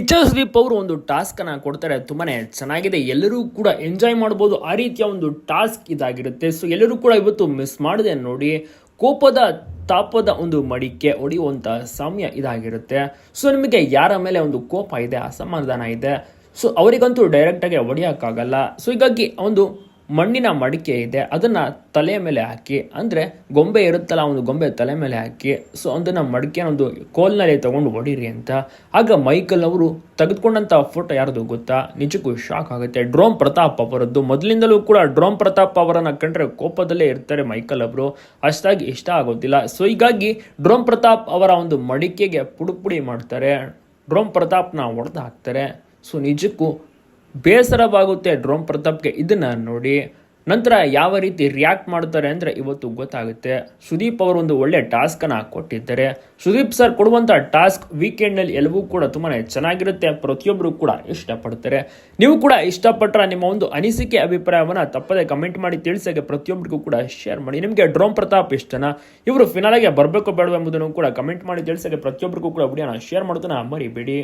ಕಿಚ್ಚ ಸುದೀಪ್ ಅವರು ಒಂದು ಟಾಸ್ಕ್ ಅನ್ನ ಕೊಡ್ತಾರೆ, ತುಂಬಾನೇ ಚೆನ್ನಾಗಿದೆ. ಎಲ್ಲರೂ ಕೂಡ ಎಂಜಾಯ್ ಮಾಡ್ಬೋದು. ಆ ರೀತಿಯ ಒಂದು ಟಾಸ್ಕ್ ಇದಾಗಿರುತ್ತೆ. ಸೊ ಎಲ್ಲರೂ ಕೂಡ ಇವತ್ತು ಮಿಸ್ ಮಾಡಿದೆ ನೋಡಿ, ಕೋಪದ ತಾಪದ ಒಂದು ಮಡಿಕೆ ಹೊಡೆಯುವಂತ ಸಮಯ ಇದಾಗಿರುತ್ತೆ. ಸೊ ನಿಮಗೆ ಯಾರ ಮೇಲೆ ಒಂದು ಕೋಪ ಇದೆ, ಅಸಮಾಧಾನ ಇದೆ? ಸೊ ಅವರಿಗಂತೂ ಡೈರೆಕ್ಟಾಗಿ ಹೊಡೆಯೋಕ್ಕಾಗಲ್ಲ ಸೊ ಹೀಗಾಗಿ ಒಂದು ಮಣ್ಣಿನ ಮಡಿಕೆ ಇದೆ, ಅದನ್ನ ತಲೆಯ ಮೇಲೆ ಹಾಕಿ, ಅಂದ್ರೆ ಗೊಂಬೆ ಇರುತ್ತಲ್ಲ, ಒಂದು ಗೊಂಬೆ ತಲೆ ಮೇಲೆ ಹಾಕಿ ಸೊ ಅದನ್ನ ಮಡಿಕೆ ಒಂದು ಕೋಲ್ನಲ್ಲಿ ತಗೊಂಡು ಹೊಡೀರಿ ಅಂತ. ಆಗ ಮೈಕಲ್ ಅವರು ತೆಗೆದುಕೊಂಡಂಥ ಫೋಟೋ ಯಾರ್ದು ಗೊತ್ತಾ? ನಿಜಕ್ಕೂ ಶಾಕ್ ಆಗುತ್ತೆ. ಡ್ರೋಮ್ ಪ್ರತಾಪ್ ಅವರದ್ದು. ಮೊದಲಿಂದಲೂ ಕೂಡ ಡ್ರೋಮ್ ಪ್ರತಾಪ್ ಅವರನ್ನ ಕಂಡ್ರೆ ಕೋಪದಲ್ಲೇ ಇರ್ತಾರೆ ಮೈಕಲ್ ಅವರು. ಅಷ್ಟಾಗಿ ಇಷ್ಟ ಆಗೋದಿಲ್ಲ. ಸೊ ಹೀಗಾಗಿ ಡ್ರೋಮ್ ಪ್ರತಾಪ್ ಅವರ ಒಂದು ಮಡಿಕೆಗೆ ಪುಡಿ ಪುಡಿ ಮಾಡ್ತಾರೆ. ಡ್ರೋಮ್ ಪ್ರತಾಪ್ನ ಹೊಡೆದು ಹಾಕ್ತಾರೆ. ಸೊ ನಿಜಕ್ಕೂ ಬೇಸರವಾಗುತ್ತೆ. ಡ್ರೋಮ್ ಪ್ರತಾಪ್ಗೆ ಇದನ್ನ ನೋಡಿ ನಂತರ ಯಾವ ರೀತಿ ರಿಯಾಕ್ಟ್ ಮಾಡ್ತಾರೆ ಅಂದರೆ ಇವತ್ತು ಗೊತ್ತಾಗುತ್ತೆ. ಸುದೀಪ್ ಅವರು ಒಂದು ಒಳ್ಳೆ ಟಾಸ್ಕನ್ನು ಕೊಟ್ಟಿದ್ದಾರೆ. ಸುದೀಪ್ ಸರ್ ಕೊಡುವಂಥ ಟಾಸ್ಕ್ ವೀಕೆಂಡ್ನಲ್ಲಿ ಎಲ್ಲವೂ ಕೂಡ ತುಂಬಾ ಚೆನ್ನಾಗಿರುತ್ತೆ. ಪ್ರತಿಯೊಬ್ಬರು ಕೂಡ ಇಷ್ಟಪಡ್ತಾರೆ. ನೀವು ಕೂಡ ಇಷ್ಟಪಟ್ಟರೆ ನಿಮ್ಮ ಒಂದು ಅನಿಸಿಕೆ, ಅಭಿಪ್ರಾಯವನ್ನು ತಪ್ಪದೆ ಕಮೆಂಟ್ ಮಾಡಿ ತಿಳಿಸೋಕೆ ಪ್ರತಿಯೊಬ್ಬರಿಗೂ ಕೂಡ ಶೇರ್ ಮಾಡಿ. ನಿಮಗೆ ಡ್ರೋಮ್ ಪ್ರತಾಪ್ ಇಷ್ಟನ? ಇವರು ಫಿನಾಲಾಗೆ ಬರಬೇಕು ಬೇಡವೆಂಬುದನ್ನು ಕೂಡ ಕಮೆಂಟ್ ಮಾಡಿ ತಿಳಿಸೋಕೆ ಪ್ರತಿಯೊಬ್ಬರಿಗೂ ಕೂಡ ವಿಡಿಯೋನ ಶೇರ್ ಮಾಡೋದನ್ನ ಮರಿಬೇಡಿ.